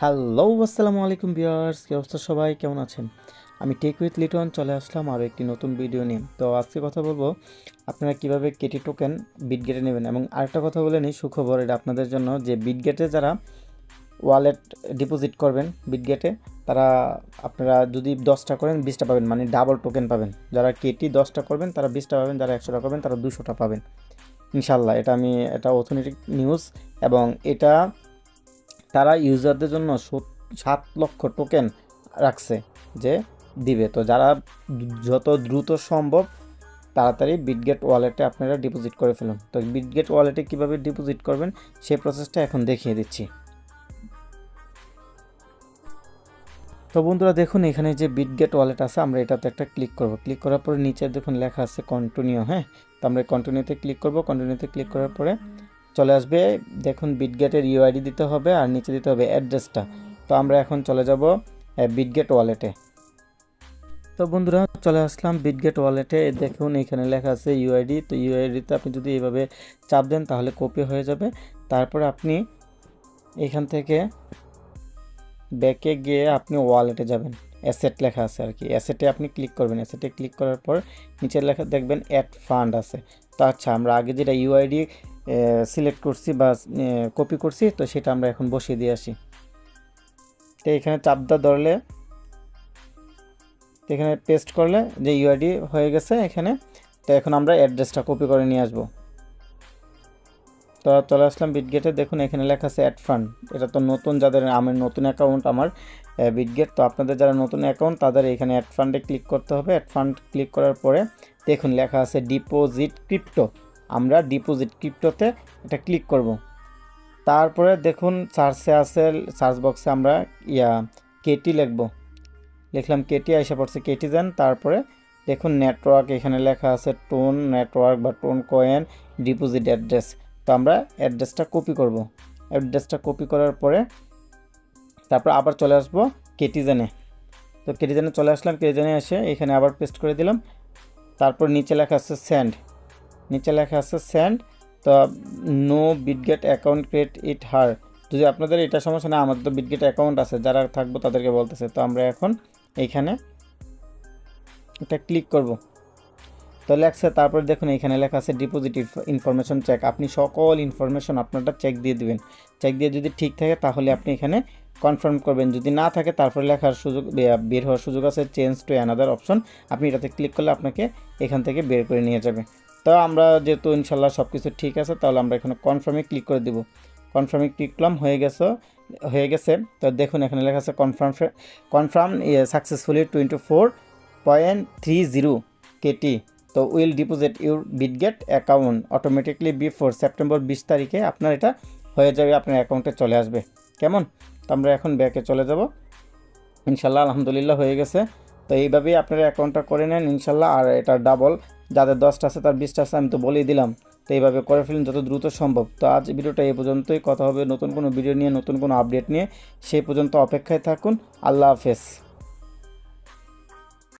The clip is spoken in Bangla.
হ্যালো, আসসালামু আলাইকুম বিয়ার্স কি অবস্থা সবাই? কেমন আছেন? আমি টেক উইথ লিটন চলে আসলাম আরও একটি নতুন ভিডিও নিয়ে। তো আজকে কথা বলব, আপনারা কীভাবে কেটি টোকেন বিটগেটে নেবেন? এবং আরেকটা কথা বলে নিই, সুখবর এটা আপনাদের জন্য যে বিটগেটে যারা ওয়ালেট ডিপোজিট করবেন বিটগেটে তারা আপনারা যদি দশটা করেন, বিশটা পাবেন। মানে ডাবল টোকেন পাবেন। যারা কেটি দশটা করবেন, তারা বিশটা পাবেন। যারা একশোটা করবেন, তারা দুশোটা পাবেন। ইনশাল্লাহ এটা আমি, এটা অর্থনৈতিক নিউজ এবং এটা তারা ইউজারদের জন্য সত- লক্ষ টোকেন রাখছে যে দিবে। তো যারা যত দ্রুত সম্ভব তাড়াতাড়ি বিটগেট ওয়ালেটে আপনারা ডিপোজিট করে ফেলুন। তো বিটগেট ওয়ালেটে কীভাবে ডিপোজিট করবেন সেই প্রসেসটা এখন দেখিয়ে দিচ্ছি। তো বন্ধুরা, দেখুন এখানে যে বিটগেট ওয়ালেট আছে, আমরা এটাতে একটা ক্লিক করব। ক্লিক করার পরে নিচে দেখুন লেখা আছে কন্টিনিউ হ্যাঁ? তো আমরা কন্টিনিউতে ক্লিক করব। কন্টিনিউতে ক্লিক করার পরে চলে আসবে। দেখুন বিটগেটের ইউআইডি দিতে হবে আর নিচে দিতে হবে অ্যাড্রেসটা তো আমরা এখন চলে যাব বিটগেট ওয়ালেটে তো বন্ধুরা, চলে আসলাম বিটগেট ওয়ালেটে দেখুন, এখানে লেখা আছে ইউআইডি তো ইউআইডিতে আপনি যদি এইভাবে চাপ দেন, তাহলে কপি হয়ে যাবে। তারপর আপনি এখান থেকে ব্যাকে গিয়ে আপনি ওয়ালেটে যাবেন। অ্যাসেট লেখা আছে আর কি। অ্যাসেটে আপনি ক্লিক করবেন। অ্যাসেটে ক্লিক করার পর নিচের লেখা, দেখবেন অ্যাড ফান্ড আছে। তো আচ্ছা আমরা আগে যেটা ইউআইডি সিলেক্ট করছি বা কপি করছি, তো সেটা আমরা এখন বসিয়ে দিয়ে আসি। তো এখানে চাপদা ধরলে এখানে পেস্ট করলে যে ইউআইডি হয়ে গেছে এখানে, তো এখন আমরা অ্যাড্রেসটা কপি করে নিয়ে আসব। তো চলে আসলাম বিটগেটে দেখুন এখানে লেখা আছে অ্যাড ফান্ড এটা তো নতুন, যাদের আমার নতুন অ্যাকাউন্ট আমার বিটগেট তো আপনাদের যারা নতুন অ্যাকাউন্ট তাদের এখানে অ্যাড ফান্ডে ক্লিক করতে হবে। অ্যাড ফান্ড ক্লিক করার পরে দেখুন লেখা আছে ডিপোজিট ক্রিপ্টো আমরা ডিপোজিট ক্রিপ্টোতে এটা ক্লিক করব। তারপরে দেখুন সার্চে আছে সার্চ বক্সে আমরা ইয়া কেটি লিখব। লিখলাম কেটি এসে পড়ছে কেটি যান তারপরে দেখুন নেটওয়ার্ক এখানে লেখা আছে টোন নেটওয়ার্ক বা টোন কয়েন ডিপোজিট অ্যাড্রেস তো আমরা অ্যাড্রেসটা কপি করব। অ্যাড্রেসটা কপি করার পরে তারপর আবার চলে আসব কেটিজেনে তো কেটিজেনে চলে আসলাম কেটিজেনে এসে এখানে আবার পেস্ট করে দিলাম। তারপর নিচে লেখা আছে স্যান্ড নিচে লেখা আছে send to no Bitget account create it her যদি আপনাদের এটা সমস্যা না আমাদের তো বিটগেট অ্যাকাউন্ট আছে, যারা থাকব তাদেরকে বলতেছে। তো আমরা এখন এইখানে এটা ক্লিক করব। তো লেখছে, তারপর দেখুন এখানে লেখা আছে ডিপোজিট ইনফরমেশন চেক আপনি সকল ইনফরমেশন আপনারটা চেক দিয়ে দিবেন। চেক দিয়ে যদি ঠিক থাকে, তাহলে আপনি এখানে কনফার্ম করবেন। যদি না থাকে, তারপরে লেখার সুযোগ বের হওয়ার সুযোগ আছে চেঞ্জ টু অ্যানাদার অপশন আপনি এটাতে ক্লিক করলে আপনাকে এখান থেকে বের করে নিয়ে যাবে। তো আমরা যেহেতু ইনশাল্লাহ সব কিছু ঠিক আছে, তাহলে আমরা এখানে কনফার্মে ক্লিক করে দেবো। কনফার্মে ক্লিক করলাম, হয়ে গেছে হয়ে গেছে। তো দেখুন, এখানে লেখা আছে confirm confirm successfully twenty four point three zero KT তো will deposit your Bitget account automatically before September বিশ তারিখে আপনার এটা হয়ে যাবে, আপনার অ্যাকাউন্টে চলে আসবে। কেমন? তো আমরা এখন ব্যাকে চলে যাব। ইনশাল্লাহ আলহামদুলিল্লাহ হয়ে গেছে। তো এইভাবেই আপনারা অ্যাকাউন্টটা করে নেন, ইনশাল্লাহ, আর এটা ডাবল যাদের দশটা আছে, তার বিশটা আছে, আমি তো বলেই দিলাম। তো এইভাবে করে ফেলুন যত দ্রুত সম্ভব। তো আজ ভিডিওটা এই পর্যন্তই। কথা হবে নতুন কোনো ভিডিও নিয়ে, নতুন কোনো আপডেট নিয়ে। সেই পর্যন্ত অপেক্ষায় থাকুন। আল্লাহ হাফেজ।